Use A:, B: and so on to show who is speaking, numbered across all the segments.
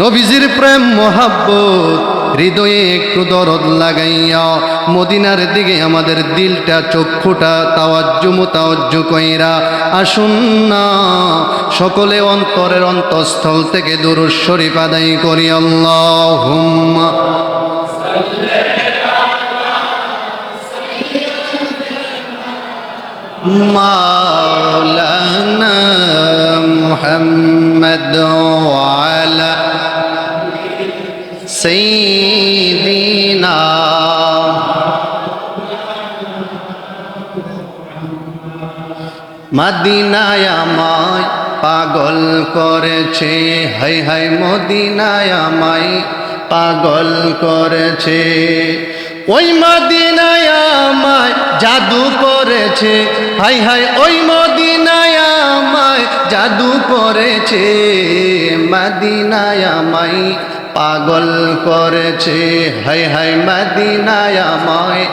A: নবীজির প্রেম, মোহাব্বত, হৃদয়ে একটু দরদ লাগাইয়া মদিনার দিকে আমাদের দিলটা, চক্ষুটা তাওয়াজ্জু মোতাওয়াজ্জু কইরা, আসুন না, সকলে অন্তরের অন্তঃস্থল থেকে দুরুজ শরীফ আদায় করি আল্লাহ মাওলানা মুহাম্মদ ওয়া سيدنا মদিনায় আমায় পাগল করেছে হাই হাই মদিনায় আমায় পাগল করেছে ওই মদিনায় আমায় জাদু করেছে হাই হাই ওই মদিনায় আমায় জাদু করেছে মদিনায় আমায় পাগল করেছে। হাই হাই, মদিনায় আমায়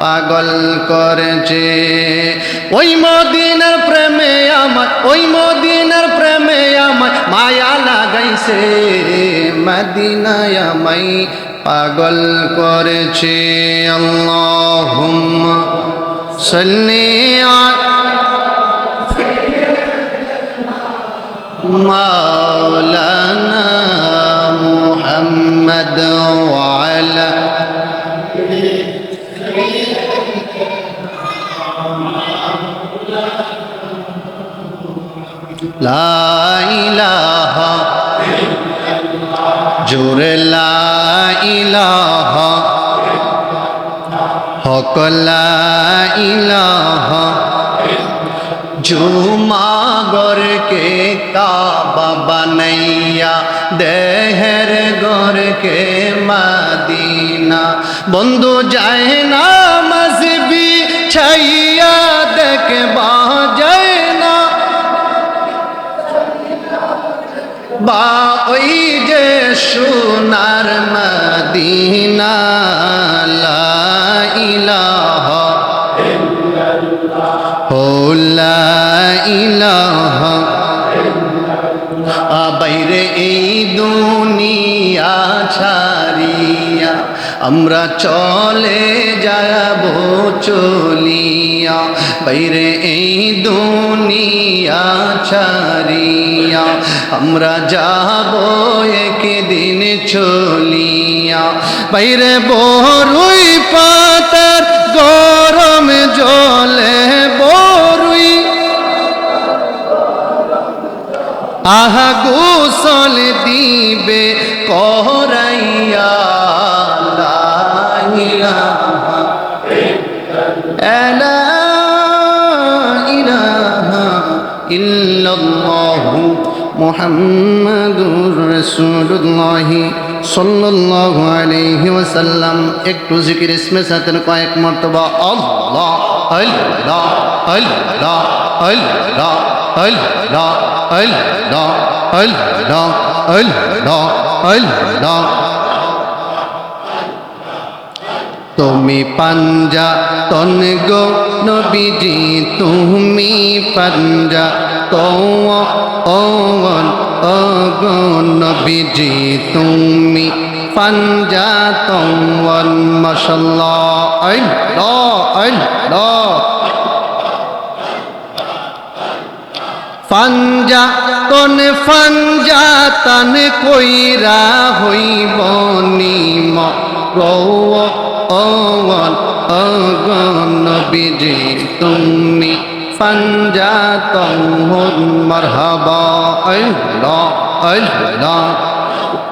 A: পাগল করেছে। ওই মদিনার প্রেমে আমার ওই মদিনার প্রেমে আমার মায়া লাগাইছে। মদিনায় আমায় পাগল করেছে। আল্লাহুম্মা সাল্লি মাওলানা محمد وعلى لا إله جور لا إله حق لا إله জুমাগরকে দেহের গরকে মাদিনা। বন্ধু যায় না মসবি ছাইয়া দেখবা যায় না। বা ওই যে সোনার মদিনা, লা ছাড়িয়া আমরা চলে যাব চলিয়া বাইরে এই দুনিয়া ছাড়িয়া আমরা যাব একদিন চলিয়া বাইরে বরুই পাতার গরম জলে বরুই আহা গোসল দিবে লা ইলাহা ইল্লাল্লাহু মুহাম্মাদুর রাসূলুল্লাহ সাল্লাল্লাহু আলাইহি ওয়াসাল্লাম। একটু জিকির ইসমে সাথে কয়েক মর্তবা। আল্লাহ আল্লাহ আল্লাহ আল্লাহ আল্লাহ আল্লাহ আল্লাহ আল্লাহ আল্লাহ। তুমি পাঞ্জা তন গো নবীজি, তুমি পাঞ্জা। তো ও গো নবীজি, তুমি পাঞ্জা তন আল্লাহ ফাঞ্জা তন ফাঞ্জা তন কইরা হইব নিম। গৌ অগন অগন বিজি তুমি ফাঞ্জা তহন মরহবা, আল্লাহ আল্লাহ।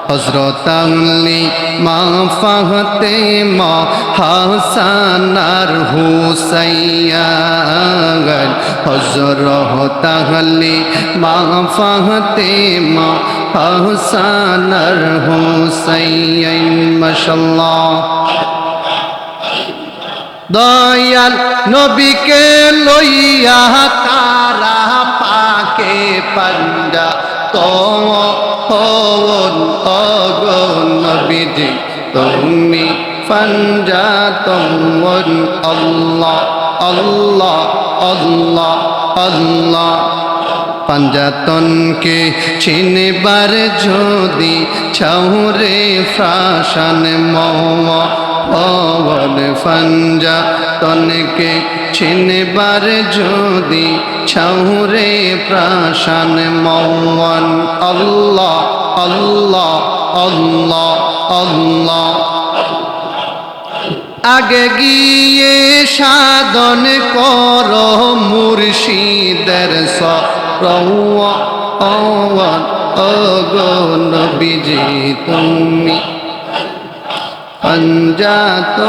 A: হজরত আলী মা ফাহতে মা হাসানার হুসাইয়ান। হজরত আলী মা ফাহতে মা হাসানার হুসাইয়ান মাশাল্লাহ দয়াল নবীকে লইয়া তারা পাকে পান্ডা তো হন অগন নবীজি, তুমি পাঞ্জা তমন আল্লাহ আল্লাহ আল্লাহ আল্লাহ। পাঞ্জাতনকে চিনবার যদি ছাউরে ফ্রাসান মওয়া পবন ফাঞ্জা তনকে চিনবার যদি ছাউরে প্রাসান মৌন আল্লাহ আল্লাহ আল্লাহ আল্লাহ। আগে গিয়ে সাধন কর মুর্শিদের সরওয়ান অগন বিজি তুমি। পঞ্জাত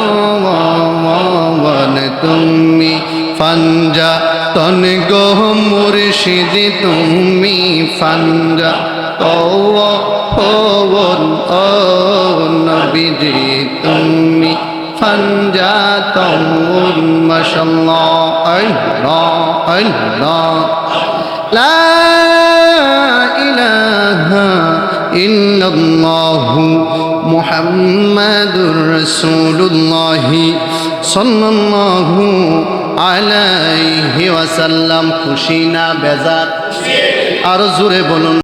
A: তুমি পঞ্জা তন গো মুর্শিদ, তুমি পঞ্জা পবন ও নবীজি, তুমি পঞ্জা তমুন মশাল্লাহ আল্লাহ আল্লাহ, লা ইলাহা ইল্লাল্লাহু মুহাম্মাদুর রাসূলুল্লাহ সাল্লাল্লাহু আলাইহি ওয়াসাল্লাম খুশি না বেজার? আরও জোরে বলুন।